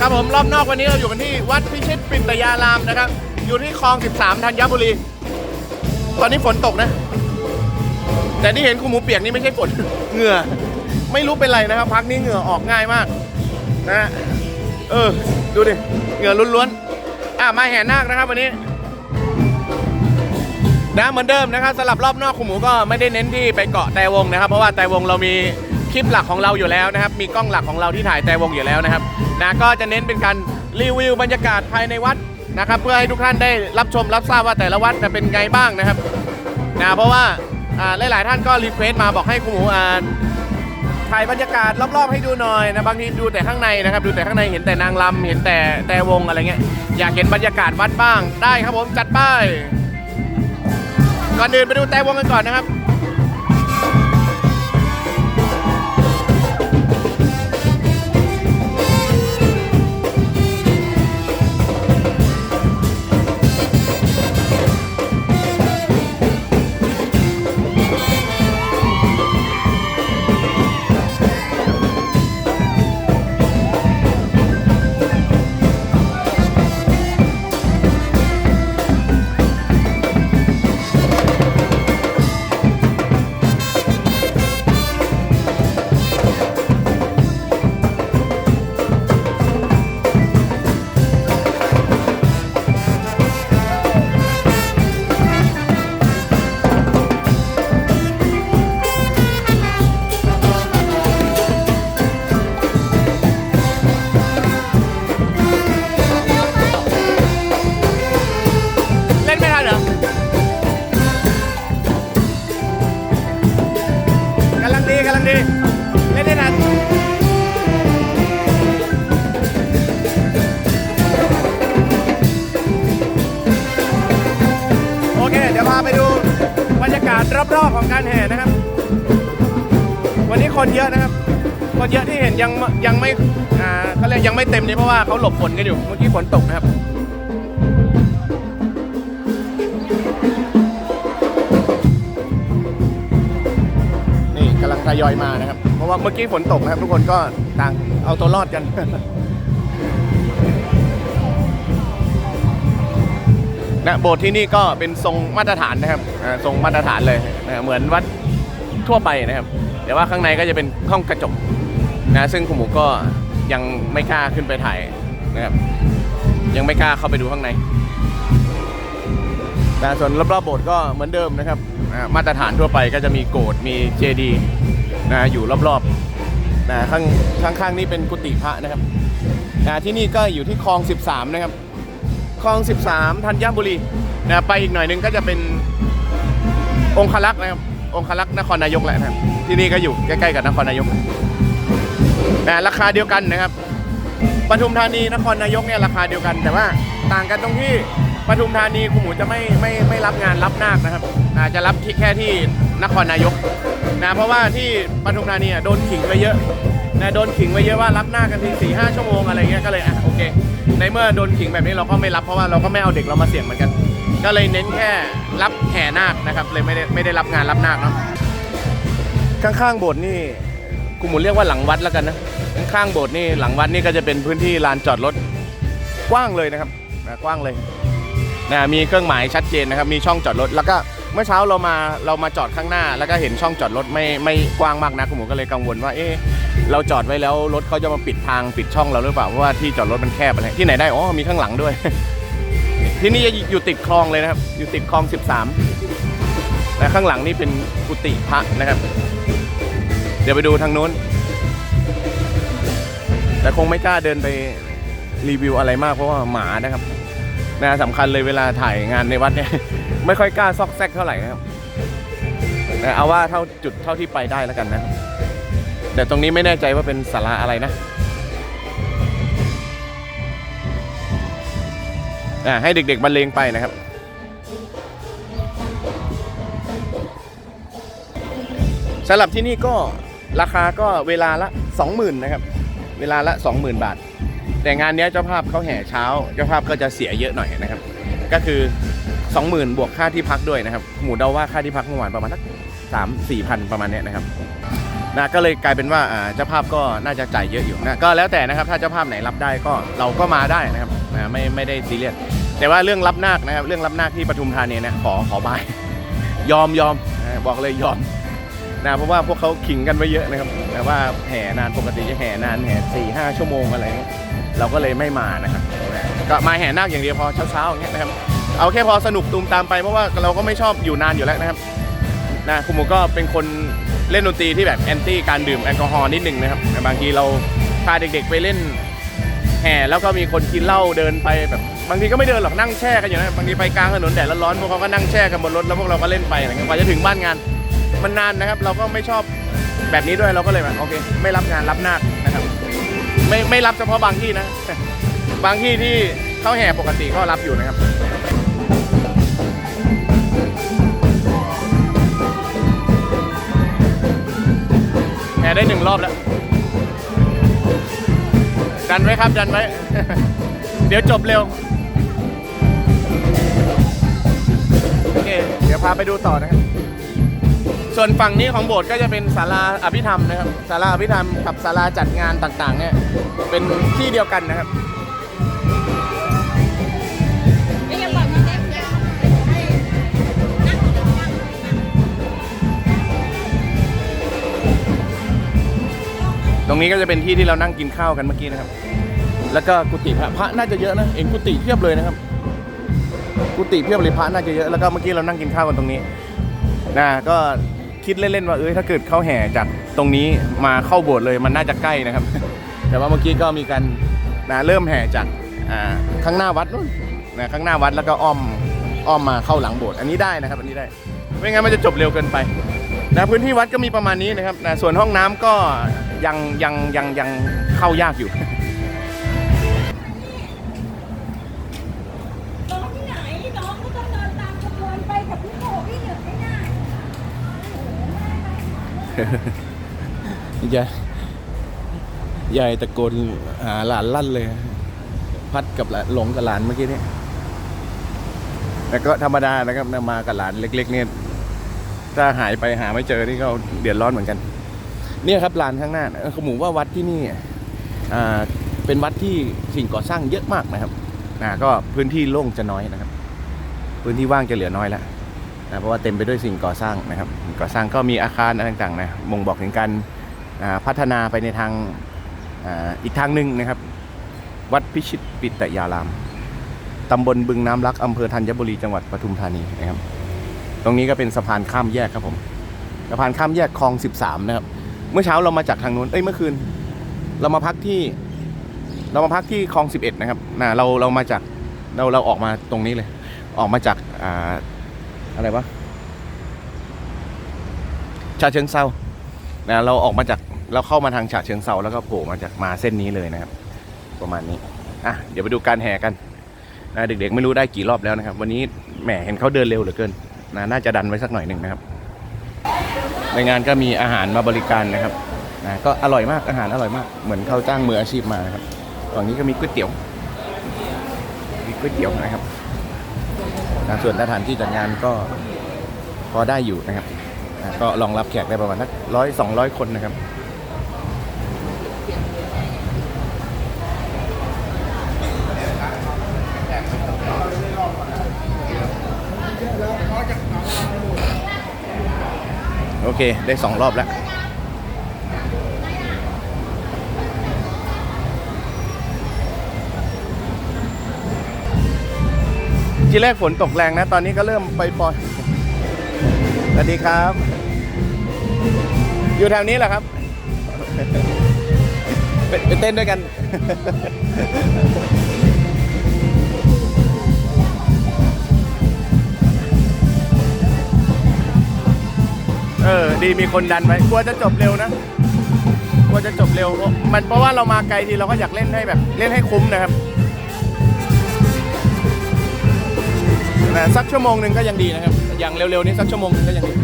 ครับผมรอบนอกวันนี้เราอยู่กันที่วัดพิชิตปิตยารามนะครับ อยู่ที่คลอง 13ธัญบุรี ตอนนี้ฝนตกนะ แต่ที่เห็นคุณหมูเปียกนี่ไม่ใช่ฝน เหงื่อ ไม่รู้เป็นไรนะครับพักนี้เหงื่อออกง่ายมาก นะเออ ดูดิ เหงื่อล้วนๆ อะ มาแห่นาคนะครับวันนี้ นะเหมือนเดิมนะครับสำหรับรอบนอกคุณหมูก็ไม่ได้เน้นที่ไปเกาะแต่วงนะครับ เพราะว่าแต่วงเรามีคลิปหลักของเราอยู่แล้วนะครับ มีกล้องหลักของเราที่ถ่ายแต่วงอยู่แล้วนะครับ นะก็จะเน้นเป็นการรีวิวบรรยากาศภายในวัดนะครับ เพื่อให้ทุกท่านได้รับชมรับทราบว่าแต่ละวัดจะเป็นไงบ้างนะครับนะเพราะว่าอ่าหลาย ๆ ท่านก็รีเควสต์มาบอกให้คุณหมูอ่านถ่ายบรรยากาศรอบ ๆ ให้ดูหน่อยนะบางทีดูแต่ข้างในนะครับ ดูแต่ข้างในเห็นแต่นางรำเห็นแต่แต่วงอะไรเงี้ยอยากเห็นบรรยากาศวัดบ้างได้ครับผมจัดไปก่อนอื่นไปดูแต่วงกันก่อนนะครับ บรรยากาศรอบๆของการแห่นะครับ วันนี้คนเยอะนะครับ คนเยอะที่เห็นยังยังไม่อ่าเขาเรียกยังไม่เต็มนี่เพราะว่าเขาหลบฝนกันอยู่เมื่อกี้ฝนตกนะครับนี่กำลังทยอยมานะครับ เพราะว่าเมื่อกี้ฝนตกนะครับ ทุกคนก็ต่างเอาตัวรอดกัน นะโบสถ์ที่นี่ก็เป็นทรงมาตรฐานนะครับทรงมาตรฐานเลยนะเหมือนวัดทั่วไปนะครับแต่ว่าข้างในก็จะเป็นห้องกระจกนะซึ่งคุณหมูก็ยังไม่กล้าขึ้นไปถ่ายนะครับยังไม่กล้าเข้าไปดูข้างในนะส่วนรอบๆโบสถ์ก็เหมือนเดิมนะครับมาตรฐานทั่วไปก็จะมีโกดมีเจดีนะอยู่รอบๆนะข้างข้างๆนี่เป็นกุฏิพระนะครับนะที่นี่ก็อยู่ที่คลอง 13 นะครับ คลอง 13ธัญบุรีนะไปอีกหน่อยนึงก็จะเป็นองคลักษ์นะครับองคลักษ์นครนายกแหละนะครับ ที่นี่ก็อยู่ใกล้ๆกับนครนายกนะราคาเดียวกันนะครับปทุมธานีนครนายกเนี่ยราคาเดียวกัน แต่ว่าต่างกันตรงที่ปทุมธานีคุณหมูจะไม่ไม่ไม่รับงานรับนาคนะครับอาจะรับที่แค่ที่นครนายกนะเพราะว่าที่ปทุมธานีโดนขิงไปเยอะนะโดนขิงไปเยอะว่ารับนาคกันทีสี่ห้าชั่วโมงอะไรเงี้ยก็เลยอะโอเค ในเมื่อโดนขิงแบบนี้เราก็ไม่รับเพราะว่าเราก็ไม่เอาเด็กเรามาเสี่ยงเหมือนกัน ก็เลยเน้นแค่รับแห่นาคนะครับเลยไม่ได้ไม่ได้รับงานรับนาคเนาะข้างๆโบสถ์นี่คุณหมูเรียกว่าหลังวัดแล้วกันนะข้างๆโบสถ์นี่หลังวัดนี่ก็จะเป็นพื้นที่ลานจอดรถกว้างเลยนะครับนะกว้างเลยนะมีเครื่องหมายชัดเจนนะครับ มีช่องจอดรถแล้วก็ เมื่อเช้าเรามาเรามาจอดข้างหน้า แล้วก็เห็นช่องจอดรถไม่ไม่กว้างมากนะคุณหมูก็เลยกังวลว่าเอ๊ะเราจอดไว้แล้วรถเขาจะมาปิดทางปิดช่องเราหรือเปล่าเพราะว่าที่จอดรถมันแคบอะไรที่ไหนได้อ๋อมีข้างหลังด้วย ที่นี่อยู่ติดคลองเลยนะครับ อยู่ติดคลอง 13และข้างหลังนี่เป็นกุฏิพระนะครับ เดี๋ยวไปดูทางนู้น แต่คงไม่กล้าเดินไปรีวิวอะไรมากเพราะว่าหมานะครับนะสำคัญเลยเวลาถ่ายงานในวัดเนี่ย ไม่ค่อยกล้าซอกแซกเท่าไหร่นะครับแต่เอาว่าเท่าจุดเท่าที่ไปได้แล้วกันนะครับแต่ตรงนี้ไม่แน่ใจว่าเป็นศาลาอะไรนะอะให้เด็กๆบรรเลงไปนะครับสำหรับที่นี่ก็ราคาก็เวลาละ 20,000นะครับ เวลาละ 20,000 บาท แต่งานนี้เจ้าภาพเขาแห่เช้า เจ้าภาพก็จะเสียเยอะหน่อยนะครับ ก็คือ 20,000 บวกค่าที่พักด้วยนะครับ หมูเดาว่าค่าที่พักเมื่อวานประมาณสักสามสี่พันประมาณเนี้ยนะครับนะก็เลยกลายเป็นว่าอ่าเจ้าภาพก็น่าจะจ่ายเยอะอยู่นะก็แล้วแต่นะครับถ้าเจ้าภาพไหนรับได้ก็เราก็มาได้นะครับนะไม่ไม่ได้ซีเรียสแต่ว่าเรื่องรับนาคนะครับเรื่องรับนาคที่ปทุมธานีนะขอขอบาย ยอมยอมนะบอกเลยยอมนะเพราะว่าพวกเขาขิงกันไว้เยอะนะครับแต่ว่าแห่นานปกติจะแห่นานแห่สี่ห้าชั่วโมงอะไรเงี้ยเราก็เลยไม่มานะครับก็มาแห่นาคอย่างเดียวพอเช้าๆอย่างเงี้ยนะครับ เอาแค่พอสนุกตูมตามไปเพราะว่าเราก็ไม่ชอบอยู่นานอยู่แล้วนะครับนะคุณหมูก็เป็นคนเล่นดนตรีที่แบบแอนตี้การดื่มแอลกอฮอล์นิดนึงนะครับแต่บางทีเราพาเด็กๆไปเล่นแห่แล้วก็มีคนกินเหล้าเดินไปแบบบางทีก็ไม่เดินหรอกนั่งแช่กันอยู่นะบางทีไปกลางถนนแดดร้อนๆพวกเขาก็นั่งแช่กันบนรถแล้วพวกเราก็เล่นไปอะไรเงี้ยกว่าจะถึงบ้านงานมันนานนะครับ เราก็ไม่ชอบแบบนี้ด้วยเราก็เลยแบบโอเค ไม่รับงานรับนาคนะครับ ไม่ไม่รับเฉพาะบางที่นะ บางที่ที่เขาแห่ปกติก็รับอยู่นะครับ แต่ได้หนึ่งรอบแล้ว ดันไว้ครับดันไว้ เดี๋ยวจบเร็ว โอเค เดี๋ยวพาไปดูต่อนะครับ ส่วนฝั่งนี้ของโบสถ์ก็จะเป็นศาลาอภิธรรมนะครับศาลาอภิธรรมกับศาลาจัดงานต่างๆ เนี่ย เป็นที่เดียวกันนะครับ รงนี้ก็จะเป็นที่ที่เรานั่งกินข้าวกันเมื่อกี้นะครับ แล้วก็กุฏิพระพระน่าจะเยอะนะเห็นกุฏิเพียบเลยนะครับ กุฏิเพียบเลยพระน่าจะเยอะแล้วก็เมื่อกี้เรานั่งกินข้าวกันตรงนี้นะก็คิดเล่นๆว่าเอ้ยถ้าเกิดเขาแห่จากตรงนี้มาเข้าโบสถ์เลยมันน่าจะใกล้นะครับ แต่ว่าเมื่อกี้ก็มีการนะเริ่มแห่จากอ่าข้างหน้าวัดนู่นนะข้างหน้าวัดแล้วก็อ้อมอ้อมมาเข้าหลังโบสถ์อันนี้ได้นะครับ อันนี้ได้ไม่งั้นมันจะจบเร็วเกินไปนะพื้นที่วัดก็มีประมาณนี้นะครับนะส่วนห้องน้ำก็ ยังยังยังยังเข้ายากอยู่น้องที่ไหนน้องก็ต้องเดินตามขบวนไปกับพี่โมพี่เหนือไม่ได้ยายยายตะโกนหาหลานลั่นเลย พัดกับหลานหลงกับหลานเมื่อกี้นี้แต่ก็ธรรมดานะครับนะมากับหลานเล็ก ๆ เนี่ยถ้าหายไปหาไม่เจอนี่ก็เดือดร้อนเหมือนกัน เนี่ยครับลานข้างหน้าขมูว่าวัดที่นี่เป็นวัดที่สิ่งก่อสร้างเยอะมากนะครับนะก็พื้นที่โล่งจะน้อยนะครับ พื้นที่ว่างจะเหลือน้อยแล้วนะเพราะว่าเต็มไปด้วยสิ่งก่อสร้างนะครับ ก่อสร้างก็มีอาคารอะไรต่างๆนะบ่งบอกถึงการพัฒนาไปในทางอ,อีกทางหนึ่งนะครับ วัดพิชิตปิตยารามตำบลบึงน้ำรักอำเภอธัญบุรีจังหวัดปทุมธานีนะครับ ตรงนี้ก็เป็นสะพานข้ามแยกครับผมสะพานข้ามแยกคลอง 13 นะครับ เมื่อเช้าเรามาจากทางนู้นเอ้ยเมื่อคืน เรามาพักที่ เรามาพักที่คลอง11นะครับนะเราเรามาจากเราเราออกมาตรงนี้เลย ออกมาจากอ่าอะไรวะชาเชิงเซานะเราออกมาจากเราเข้ามาทางฉะเชิงเซาแล้วก็โผล่มาจากมาเส้นนี้เลยนะครับ ประมาณนี้อะเดี๋ยวไปดูการแห่กันนะเด็กๆไม่รู้ได้กี่รอบแล้วนะครับ วันนี้แหมเห็นเขาเดินเร็วเหลือเกินนะน่าจะดันไว้สักหน่อยหนึ่งนะครับ ในงานก็มีอาหารมาบริการนะครับนะก็อร่อยมากอาหารอร่อยมาก เหมือนเขาจ้างมืออาชีพมานะครับฝั่งนี้ก็มีก๋วยเตี๋ยว มีก๋วยเตี๋ยวนะครับนะส่วนสถานที่จัดงานก็พอได้อยู่นะครับนะก็รองรับแขกได้ประมาณสักร้อยสองร้อยคนนะครับ โอเค ได้สองรอบแล้ว ทีแรกฝนตกแรงนะ ตอนนี้ก็เริ่มไปปล่อยสวัสดีครับ อยู่แถวนี้แหละครับ ไปไปเต้นด้วยกัน เออ ดีมีคนดันไว้กลัวจะจบเร็วนะกลัวจะจบเร็ว มันเพราะว่าเรามาไกลทีเราก็อยากเล่นให้แบบเล่นให้คุ้มนะครับแต่สักชั่วโมงหนึ่งก็ยังดีนะครับ อย่างเร็วๆนี้สักชั่วโมงหนึงก็ยังดี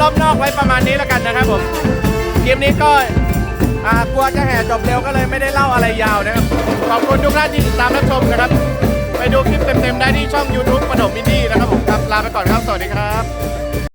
รอบนอกไว้ประมาณนี้แล้วกันนะครับผมคลิปนี้ก็อ่ากลัวจะแห่จบเร็วก็เลยไม่ได้เล่าอะไรยาวนะครับ ขอบคุณทุกท่านที่ติดตามรับชมนะครับ ไปดูคลิปเต็มๆได้ที่ช่อง YouTube ปดมมินดี้นะครับผมครับลาไปก่อนครับ สวัสดีครับ